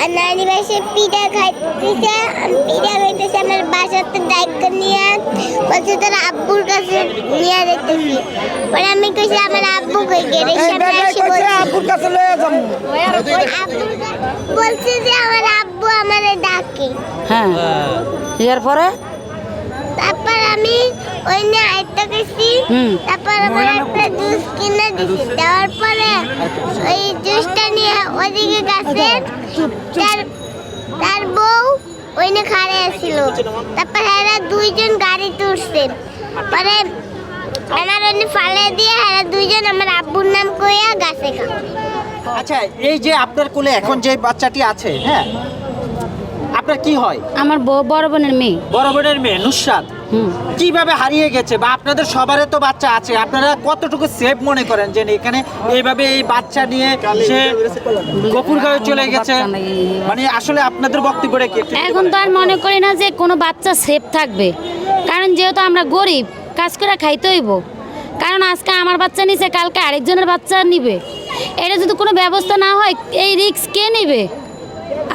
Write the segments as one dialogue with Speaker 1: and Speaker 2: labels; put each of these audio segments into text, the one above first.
Speaker 1: আর নানি বাসে পিঠা খাইতেছে আমি পিঠা খাইতেছে আমার বাসাতে দায়িত্ব নিয়ে বলছে তোর আব্বুর কাছে নিয়ে যেতেছি। পরে আমি কইছি আমার আব্বু কই গেলে?
Speaker 2: আব্বুর কাছে লয়ে যাব
Speaker 1: বলছে যে আমার আব্বু আমারে ডাকে।
Speaker 3: হ্যাঁ এরপরে?
Speaker 1: তারপর আমি ওই নিয়ে আইতে গেছি। তারপর আমার একটা জুস কিনে দিছি। দেওয়ার পরে ওই জুসটা নিয়ে ওদিকে গেছে। তার তার বউ ওইনে খাড়ে আসছিল তারপর এরা দুইজন গাড়িতে উঠছে পরে আমার ওইনে ফালে দিয়ে এরা দুইজন আমার আব্বুর নাম কইয়া গাছে খা
Speaker 4: আচ্ছা এই যে আপনার কোলে এখন যে বাচ্চাটি আছে হ্যাঁ? আপনার কি হয়?
Speaker 3: আমার বউ বড় বোনের মেয়ে।
Speaker 4: বড় বোনের মেয়ে নুসরাত। কীভাবে হারিয়ে গেছে? বা আপনাদের সবারই তো বাচ্চা আছে। আপনারা কতটুকু সেফ মনে করেন যে এখানে এইভাবে এই বাচ্চা নিয়ে সে গফুরগাঁও চলে গেছে? মানে আসলে আপনাদের বক্তব্যটা কি
Speaker 3: এখন তো আর মনে করি না যে কোনো বাচ্চা সেফ থাকবে। কারণ যেহেতু আমরা গরিব কাজ করে খাইতে হইব। কারণ আজকে আমার বাচ্চা নিছে কালকে আরেকজনের বাচ্চা নিবে। এটা যদি কোনো ব্যবস্থা না হয় এই রিস্ক কে নেবে?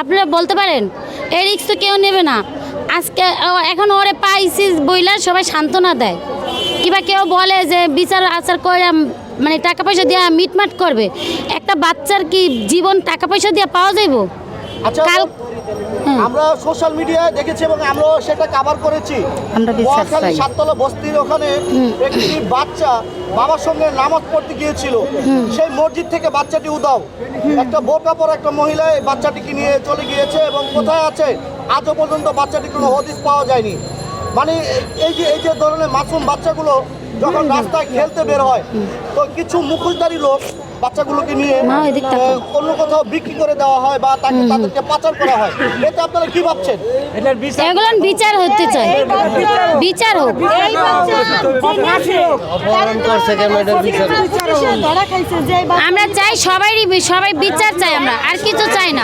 Speaker 3: আপনারা বলতে পারেন? এই রিক্স তো কেউ নেবে না। আজকে এখন ওরে পাইছিস বইলার সবাই সান্ত্বনা দেয়। কিবা কেউ বলে যে বিচার আচার করে মানে টাকা পয়সা দিয়ে মিটমাট করবে। একটা বাচ্চার কি জীবন টাকা পয়সা দিয়ে পাওয়া যাইব?
Speaker 5: আচ্ছা
Speaker 3: কাল।
Speaker 5: আমরা সোশ্যাল মিডিয়ায় দেখেছি এবং আমরাও সেটা কভার করেছি।
Speaker 3: আমরা।
Speaker 5: সাততলা বস্তির ওখানে একটি বাচ্চা বাবার সঙ্গে নামাজ পড়তে গিয়েছিল। সেই মসজিদ থেকে বাচ্চাটি উদাও একটা বোরকা পর একটা মহিলা এই বাচ্চাটিকে নিয়ে চলে গিয়েছে এবং কোথায় আছে আজও পর্যন্ত বাচ্চাটি কোনো হদিস পাওয়া যায়নি। মানে এই যে এই যে ধরনের মাসুম বাচ্চাগুলো যখন রাস্তায় খেলতে বের হয় তো কিছু মুখোশধারী লোক বাচ্চাগুলোকে নিয়ে অন্য কোথাও বিক্রি করে দেওয়া হয় বা তাকে তাদেরকে পাচার করা হয় এতে আপনারা কি ভাবছেন?
Speaker 2: এটার বিচার
Speaker 3: এগুলো বিচার হতে চাই। বিচার হোক। আমরা চাই সবারই বি- সবাই বিচার চাই আমরা। আর কিছু চাই না।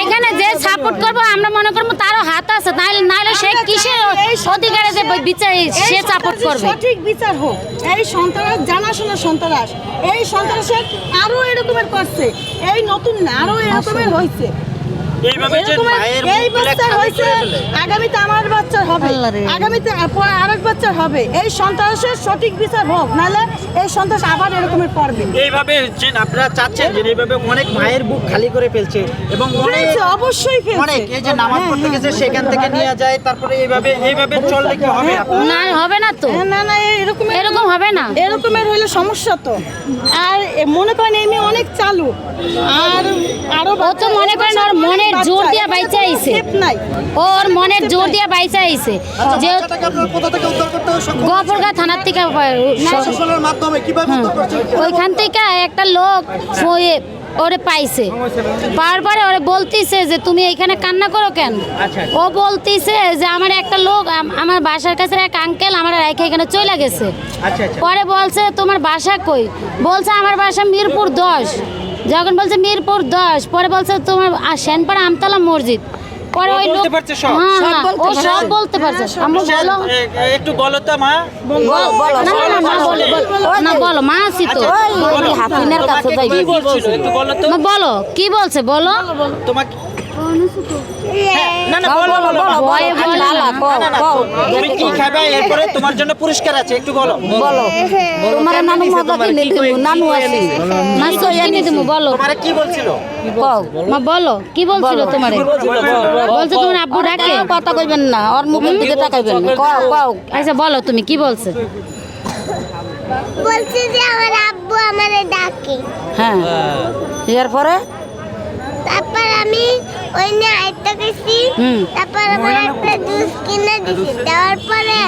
Speaker 3: এখানে যে সাপোর্ট করব আমরা মনে করব তারও হাত আছে। নাহলে নাহলে সে কিসের অধিকারে যে বিচার সে সাপোর্ট করবে?
Speaker 6: সঠিক বিচার হোক। এই সন্ত্রাস জানাশোনা সন্ত্রাস। এই সন্ত্রাসের আরও এরকমের করছে। এই নতুন না আরও এরকমের হয়েছে
Speaker 4: এইভাবে যে
Speaker 6: এরকমের-
Speaker 4: মায়ের
Speaker 6: এই
Speaker 4: মুখগুলা
Speaker 6: হয়েছে আগামীতে আমার বাচ্চার হবে। আগামীতে পরে আরেক বাচ্চার হবে। এই সন্ত্রাসের সঠিক বিচার হোক নাহলে এই সন্ত্রাস আবার এরকমের করবে
Speaker 4: এইভাবে যে আপনারা চাচ্ছেন যে এইভাবে অনেক মায়ের বুক খালি করে ফেলছে এবং অনেক
Speaker 6: অবশ্যই ফেলছে।
Speaker 4: অনেক এই যে নামাজ
Speaker 6: হ্যাঁ,
Speaker 4: পড়তে
Speaker 6: হ্যাঁ,
Speaker 4: গেছে সেখান থেকে নিয়ে যায় তারপরে এইভাবে এইভাবে চললে কি হবে
Speaker 3: না হবে না তো।
Speaker 6: হ্যাঁ, না না এরকম
Speaker 3: এরকম হবে না।
Speaker 6: এরকমের হইলে সমস্যা তো। আর মনে করেন এমনি অনেক চালু আর আরও
Speaker 3: ও তো মনে করেন ওর মনের জোর দিয়া বাইচা আইছে। ওর মনের জোর দিয়া বাইচা আইছে।
Speaker 5: আচ্ছা
Speaker 3: যে
Speaker 5: বাচ্চাটাকে আপনারা কোথা থেকে উদ্ধার করতে সক্ষম
Speaker 3: গফরগা থানার থেকে
Speaker 5: প্রশাসনের মাধ্যমে কীভাবে উদ্ধার করছেন
Speaker 3: ওইখান থেকে একটা লোক ওরে পাইছে। পরে ওরে বলতিছে যে তুমি এইখানে কান্না করো কেন?
Speaker 4: আচ্ছা।
Speaker 3: ও বলতিছে যে আমার একটা লোক আমার বাসার কাছে এক আঙ্কেল আমার রেখে এখানে চলে গেছে।
Speaker 4: আচ্ছা আচ্ছা।
Speaker 3: পরে বলছে তোমার বাসা কই? বলছে আমার বাসা মিরপুর দশ। যখন বলছে মিরপুর দশ পরে বলছে তোমার শ্যানপাড়া সেনপাড়া আমতলা মসজিদ। পরে
Speaker 4: ও
Speaker 3: ওই লোক
Speaker 4: বলতে পারছে
Speaker 3: হ্যাঁ
Speaker 6: সব
Speaker 3: হ্যাঁ,
Speaker 6: বলতে
Speaker 3: ও সব বলতে পারছে। আমি বলো
Speaker 4: এ- এ- একটু বলো তো মা।
Speaker 3: না না না না বলো বলো। না বলো মা আছি তো।
Speaker 4: বলো।
Speaker 3: হাফিনের কাছে
Speaker 4: বলো
Speaker 3: কি বলছে বলো।
Speaker 4: তোমাকে না না বলো
Speaker 3: ভয়ে
Speaker 4: তুমি কি খাবে? এরপরে তোমার জন্য পুরস্কার আছে একটু বলো।
Speaker 3: বলো। তোমার নানু মজা কিনে দিব নানু আছে না তো কিনে বলো।
Speaker 4: তোমারে কি বলছিল?
Speaker 3: মা বলো কি বলছিল তোমারে? বলছে তোমার আব্বু ডাকে? কথা কইবেন না ওর মুখের দিকে তাকাইবেন কও কও। আচ্ছা বলো তুমি কি বলছে?
Speaker 1: বলছে যে আমার আব্বু আমারে ডাকে।
Speaker 3: হ্যাঁ। এরপরে?
Speaker 1: তারপর আমি ওই নিয়ে আইতে গেছি তারপর আমার একটা জুস কিনে দিছি। দেওয়ার পরে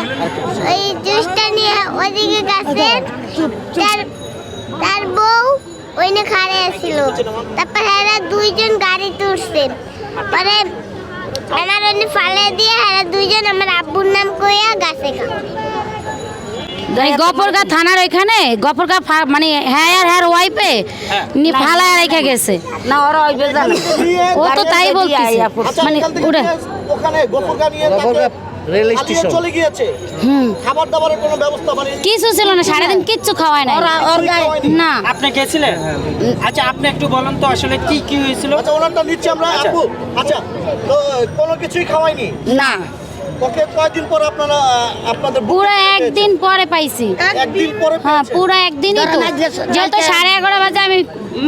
Speaker 1: ওই জুসটা নিয়ে ওদিকে গেছে তার তার বউ ওইনে খাড়ে আসছিল তারপর এরা দুইজন গাড়িতে উঠছে পরে আমার ওইনে ফালে দিয়ে এরা দুইজন আমার আব্বুর নাম কইয়া গাছে খা
Speaker 3: এই গফরগা থানার ওইখানে? গফরগা ফা- মানে হ্যাঁ আর হ্যার ওয়াইফে? নি ফালায় রেখে গেছে।
Speaker 6: না ওরা ওই
Speaker 3: ও তো তাই বলতেছে।
Speaker 5: আচ্ছা
Speaker 3: মানে
Speaker 5: ওখানে গোপুরগা নিয়ে
Speaker 2: রেল স্টেশন।
Speaker 5: চলে গিয়েছে।
Speaker 3: হুম।
Speaker 5: খাবার দাবারের কোনো ব্যবস্থা মানে
Speaker 3: কিছু ছিল না সারাদিন কিচ্ছু খাওয়ায় না
Speaker 5: খাওয়ায়নি?
Speaker 3: না।
Speaker 4: আপনি গেছিলেন? আচ্ছা আপনি একটু বলেন তো আসলে কি কি হয়েছিল?
Speaker 5: আচ্ছা ওনারটা নিচ্ছি আমরা। আপু আচ্ছা তো কোনো কিছুই খাওয়াইনি
Speaker 3: না।
Speaker 5: ওকে কয়দিন পর আপনারা আপনাদের
Speaker 3: পুরো একদিন পরে পাইছি।
Speaker 5: একদিন পরে
Speaker 3: হ্যাঁ পুরো একদিনই তো। যেহেতু সাড়ে এগারো বাজে আমি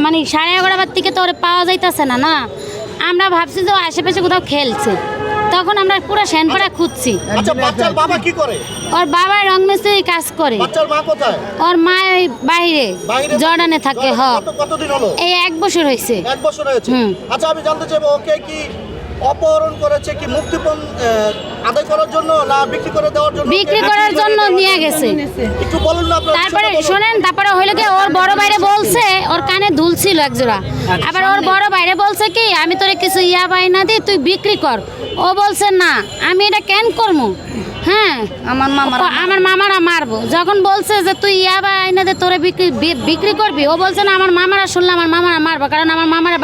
Speaker 3: মানে সাড়ে এগারো থেকে তো ওরে পাওয়া যাইতেছে না না? আমরা ভাবছি যে আশেপাশে কোথাও খেলছে। তখন আমরা পুরো শ্যানপাড়া খুঁজছি।
Speaker 5: আচ্ছা বাচ্চার বাবা কি করে?
Speaker 3: ওর বাবা রং মিস্ত্রি কাজ করে।
Speaker 5: বাচ্চার মা কোথায়?
Speaker 3: ওর মা ওই বাইরে
Speaker 5: বাইরে
Speaker 3: জর্ডানে থাকে হ।
Speaker 5: কতদিন হলো?
Speaker 3: এই এক বছর হয়েছে।
Speaker 5: এক বছর হয়েছে। আচ্ছা আমি জানতে চাইব ওকে কি অপহরণ করেছে কি মুক্তিপণ আদায় করার জন্য না বিক্রি করে দেওয়ার জন্য?
Speaker 3: বিক্রি করার জন্য নিয়ে গেছে।
Speaker 5: একটু বলুন না আপনার
Speaker 3: তারপরে। শোনেন তারপরে হইল কি ওর বড় বাইরে বলছে ওর কানে দুল ছিল একজোড়া। আবার ওর বড় বাইরে বলছে কি আমি তোরে কিছু ইয়া বাইনা দিই তুই বিক্রি কর। ও বলছে না আমি এটা কেন করব হ্যাঁ আমার মামা। আমার মামারা মারবো। যখন বলছে যে তুই ইয়া বাইনা দে তোরে বিক্রি বিক্রি করবি? ও বলছে না আমার মামারা শুনলে আমার মামারা মারবো কারণ আমার মামারা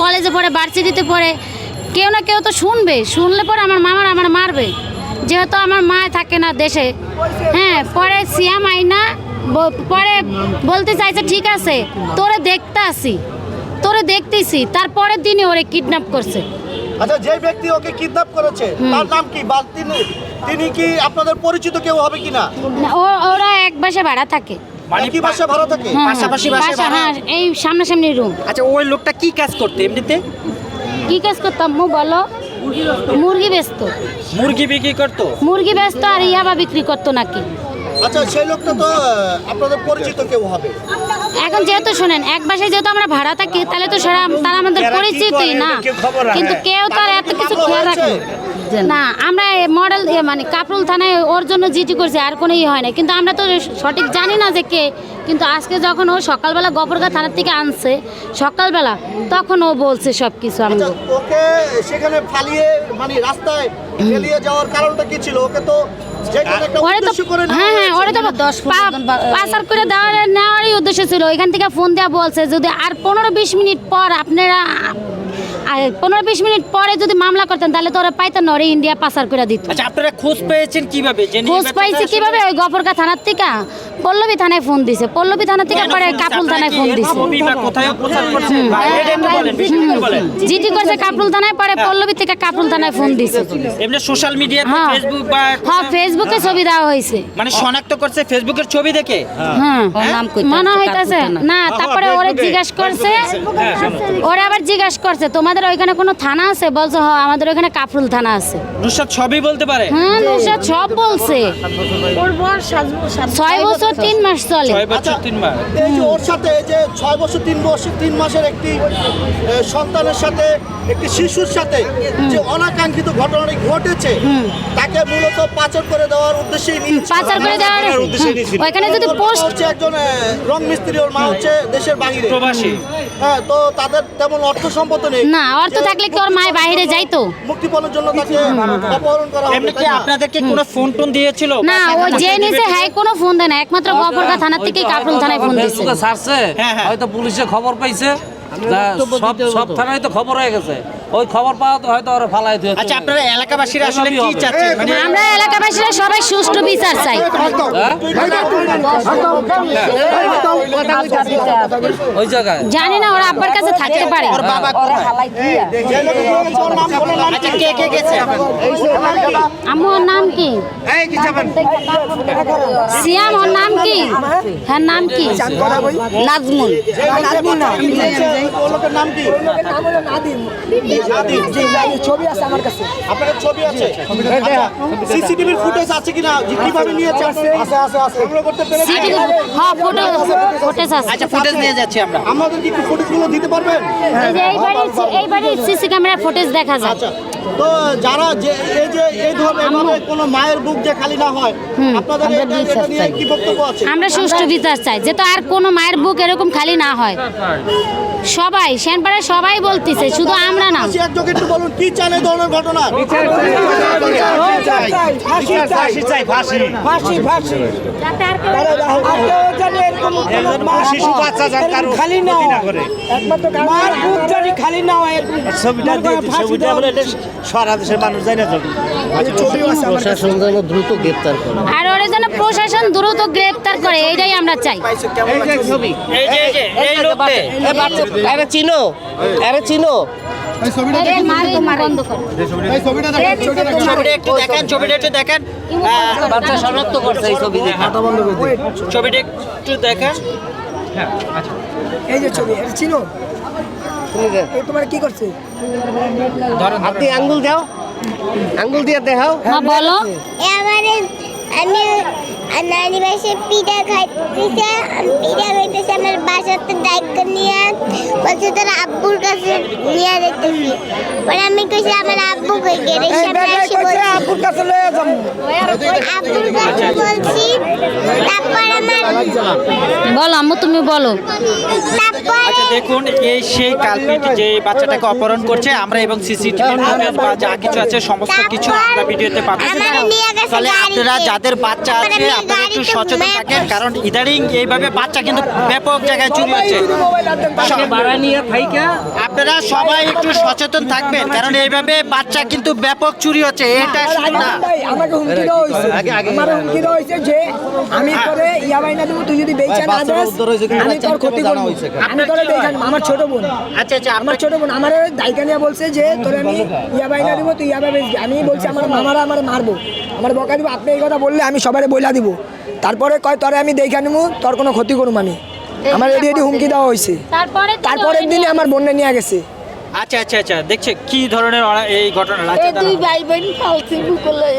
Speaker 3: কলেজে পড়ে ভার্সিটিতে পড়ে কেউ না কেউ তো শুনবে। শুনলে পরে আমার মামার আমার মারবে। যেহেতু আমার মা থাকে না দেশে। হ্যাঁ পরে সিয়াম আইনা পরে বলতে চাইছে ঠিক আছে তোরে দেখতে আসি। তোরে দেখতেছি। তারপরের দিনে ওরে কিডন্যাপ করছে।
Speaker 5: আচ্ছা যে ব্যক্তি ওকে কিডন্যাপ করেছে তার নাম কি? বা তিনি তিনি কি আপনাদের পরিচিত কেউ হবে কিনা?
Speaker 3: ও- ওরা এক বাসে ভাড়া থাকে।
Speaker 4: মানে
Speaker 5: কি বাসা ভাড়া থাকে?
Speaker 3: হ্যাঁ,
Speaker 4: পাশাপাশি
Speaker 3: বাসা, হ্যাঁ এই সামনাসামনি রুম
Speaker 4: আচ্ছা ওই লোকটা কি কাজ করতে এমনিতে?
Speaker 3: কি কাজ করতাম? মু বলো। মুরগি বেচত।
Speaker 4: মুরগি বিক্রি করতো?
Speaker 3: মুরগি বেচতো আর ইয়াবা বিক্রি করতো নাকি?
Speaker 5: আচ্ছা সেই লোকটা তো আপনাদের পরিচিত কেউ হবে।
Speaker 3: এখন যেহেতু শোনেন এক বাসায় যেহেতু আমরা ভাড়া থাকি তাহলে তো সেটা তারা আমাদের পরিচিতই না। কিন্তু কেউ তো আর এত কিছু খেয়াল রাখে না। আমরা মডেল মানে কাপরুল থানায় ওর জন্য জিটি করছি আর কোনো ই হয় না কিন্তু আমরা তো সঠিক জানি না যে কে কিন্তু আজকে যখন ও সকালবেলা গবরগা থানার থেকে আনছে সকালবেলা তখন ও বলছে সব কিছু
Speaker 5: আমি
Speaker 3: আমাকে
Speaker 5: ওকে সেখানে ফালিয়ে মানে রাস্তায় ফেলিয়ে যাওয়ার কারণটা কি ছিল? ওকে তো
Speaker 3: ওরে
Speaker 5: করে
Speaker 3: হ্যাঁ হ্যাঁ ওরে তো পাচার করে দেওয়ার নেওয়ারই উদ্দেশ্য ছিল। এখান থেকে ফোন দেওয়া বলছে যদি আর পনেরো বিশ মিনিট পর আপনারা পনেরো বিশ মিনিট পরে যদি মামলা করতেন তাহলে তো ওরা পাইতেন না ওরে ইন্ডিয়া পাচার করে দিত।
Speaker 4: আচ্ছা আপনারা খোঁজ পেয়েছেন কীভাবে?
Speaker 3: খোঁজ পাইছি কীভাবে? ওই গফরকা থানার থেকে। পল্লবী থানায় ফোন দিছে। পল্লবী থানা থেকে পরে কাপুল থানায় ফোন দিছে।
Speaker 4: কোথায় প্রচার করছেন বা এটা একটু বলেন বিষয়টা একটু বলেন।
Speaker 3: জিটি করছে কাপুল থানায় পরে পল্লবী থেকে কাপুল থানায় ফোন দিছে।
Speaker 4: এমনি সোশ্যাল মিডিয়াতে
Speaker 3: হ্যাঁ।
Speaker 4: ফেসবুক বা
Speaker 3: হ্যাঁ ফেসবুকে ছবি দেওয়া হয়েছে।
Speaker 4: মানে শনাক্ত করছে ফেসবুকের ছবি দেখে?
Speaker 3: হ্যাঁ। মনে হইতাছে। না। তারপরে ওরে জিজ্ঞাসা করছে ওরে আবার জিজ্ঞাসা করছে তোমাদের ওইখানে কোনো থানা আছে? বলছে হ আমাদের ওইখানে কাফরুল থানা আছে।
Speaker 4: নুসরাত সবই বলতে পারে?
Speaker 3: হ্যাঁ নুসরাত সব বলছে।
Speaker 6: ওর বর
Speaker 3: ছয় বছর তিন মাস চলে।
Speaker 4: ছয় বছর তিন মাস।
Speaker 5: এই যে ওর সাথে এই যে ছয় বছর তিন বছর তিন মাসের একটি সন্তানের সাথে একটি শিশুর সাথে যে অনাকাঙ্ক্ষিত ঘটনাটি ঘটেছে তাকে মূলত পাচার করে দেওয়ার উদ্দেশ্যেই নিয়েছে
Speaker 3: পাচার করে দেওয়ার ওইখানে যদি পোস্ট
Speaker 5: হচ্ছে একজন রং মিস্ত্রি ওর মা হচ্ছে দেশের বাইরে
Speaker 4: প্রবাসী।
Speaker 5: হ্যাঁ তো তাদের তেমন অর্থ সম্পদ নেই।
Speaker 3: না অর্থ থাকলে কি ওর মায়ের বাইরে যাইতো?
Speaker 5: মুক্তিপণের জন্য তাকে অপহরণ করা হবে
Speaker 4: এমনি কি আপনাদেরকে কোনো ফোন টোন দিয়েছিল?
Speaker 3: না ও যে নিছে হ্যাঁ কোনো ফোন দেয় না। একমাত্র গফরগা থানার থেকে কাপড় থানায় ফোন
Speaker 2: দিয়েছে
Speaker 4: হ্যাঁ, হ্যাঁ।
Speaker 2: হয়তো পুলিশে খবর পাইছে। সব সব থানায় তো খবর হয়ে গেছে। ওই খবর পাওয়া তো হয়তো ওরা ফালাই দিয়ে
Speaker 4: আচ্ছা আপনারা এলাকাবাসীরা আসলে কি চাচ্ছেন? মানে
Speaker 3: আমরা এলাকাবাসীরা সবাই সুষ্ঠু বিচার চাই।
Speaker 2: ওই জায়গায়?
Speaker 3: জানি না ওরা আব্বার কাছে থাকতে পারে।
Speaker 4: ওর বাবা
Speaker 5: ওর বলো নাম
Speaker 4: আচ্ছা কে কে গেছে
Speaker 3: আম্মু ওর নাম কি? এই কি যাবেন। সিয়াম ওর নাম কি? হ্যাঁ নাম কি? নাজমুল।
Speaker 5: ওর লোকের নাম কি? ছবি আছে আমার কাছে। আপনার ছবি আছে? সিসিটিভির ফুটেজ আছে কিনা? যে কীভাবে নিয়েছে আছে আছে আছে সংগ্রহ করতে পেরেছি।
Speaker 3: হ্যাঁ ফটো ফুটেজ আছে
Speaker 4: আচ্ছা ফুটেজ নিয়ে যাচ্ছি আমরা।
Speaker 5: আমাদের কি একটু ফুটেজগুলো দিতে পারবেন?
Speaker 3: এই এই বাড়ির এই বাড়ির সিসি ক্যামেরা ফুটেজ দেখা যায়।
Speaker 5: আচ্ছা। তো যারা যে এই যে এই ধরনের এভাবে কোনো মায়ের বুক যে খালি না হয় আপনাদের এটা নিয়ে কি বক্তব্য আছে?
Speaker 3: আমরা সুষ্ঠু বিচার চাই যাতে আর কোনো মায়ের বুক এরকম খালি না হয়। সবাই সেনপাড়ায় সবাই বলতিছে শুধু আমরা না।
Speaker 5: সে একটু বলুন কি চান এই ধরনের ঘটনা?
Speaker 7: শিশু বাচ্চা যার কারও খালি না একমাত্র মার বুক খালি না হয়
Speaker 8: ছবিটা ছবিটা বলে এটা সারা দেশের মানুষ জানে না
Speaker 7: প্রশাসন যেন দ্রুত গ্রেপ্তার করে।
Speaker 3: আর ওরা যেন প্রশাসন দ্রুত গ্রেপ্তার করে এইটাই আমরা চাই।
Speaker 7: ছবি।
Speaker 4: এই যে এই যে এই লোকটা।
Speaker 7: আরে চিনো আরে চিনো।
Speaker 4: ছবিটা একটু দেখেন।
Speaker 7: শনাক্ত করছে এই
Speaker 9: যে ছবি এটা চিনো? তোমার কি করছে?
Speaker 7: আপনি আঙ্গুল দাও। আঙ্গুল দিয়ে দেখাও।
Speaker 3: মা বলো।
Speaker 1: এবারে আমি নানি বাসে পিঠা খাইতেছে পিঠা খাইতেছে আমার বাসাতে দায়িত্ব নিয়ে। বলছে তোর আব্বুর কাছে নিয়ে যেতেছি। পরে আমি কইছি আমার আব্বু কই গেলে বলছি
Speaker 9: আব্বুর কাছে লয়ে যাম।
Speaker 1: আব্বুর কাছে বলছি তারপর আমার
Speaker 3: বলো আম্মু তুমি বলো।
Speaker 4: আচ্ছা দেখুন এই সেই কালপিট যে বাচ্চাটাকে অপহরণ করছে আমরা এবং সিসিটিভি ফুটেজ বা যা কিছু আছে সমস্ত কিছু আমরা ভিডিওতে পাবো। তাহলে আপনারা যাদের বাচ্চা আছে আপনারা একটু সচেতন থাকেন কারণ ইদানিং এইভাবে বাচ্চা কিন্তু ব্যাপক জায়গায় চুরি হচ্ছে। আপনারা সবাই একটু সচেতন থাকবেন কারণ এইভাবে বাচ্চা কিন্তু ব্যাপক চুরি হচ্ছে এটা
Speaker 9: ভাই আমাকে হুমকি দেওয়া হয়েছে। আমার হুমকি দেওয়া হয়েছে যে আমি তোরে ইয়া বাইনা দেবো তুই যদি বেচা না দেস আমি তোর ক্ষতি করব। আমি তোরে বেচা আমার ছোট বোন।
Speaker 4: আচ্ছা আচ্ছা
Speaker 9: আমার ছোট বোন আমার দায়িকা নিয়ে বলছে যে তোরে আমি ইয়া বাইনা দিব তুই বেচবি। আমি বলছি আমার মামারা আমার মারবো। আমার বকা দিব আপনি এই কথা বললে আমি সবারে বইলা দিব। তারপরে কয় তোরে আমি দেখা নেব তোর কোনো ক্ষতি করুম আমি। আমার এডি হুমকি দেওয়া হয়েছে।
Speaker 3: তারপরে
Speaker 9: তারপরের দিনে আমার বোনে নিয়ে গেছে।
Speaker 4: আচ্ছা আচ্ছা আচ্ছা দেখছে কি ধরনের এই ঘটনা আছে দুই
Speaker 3: ভাই বোন ফালতু বলে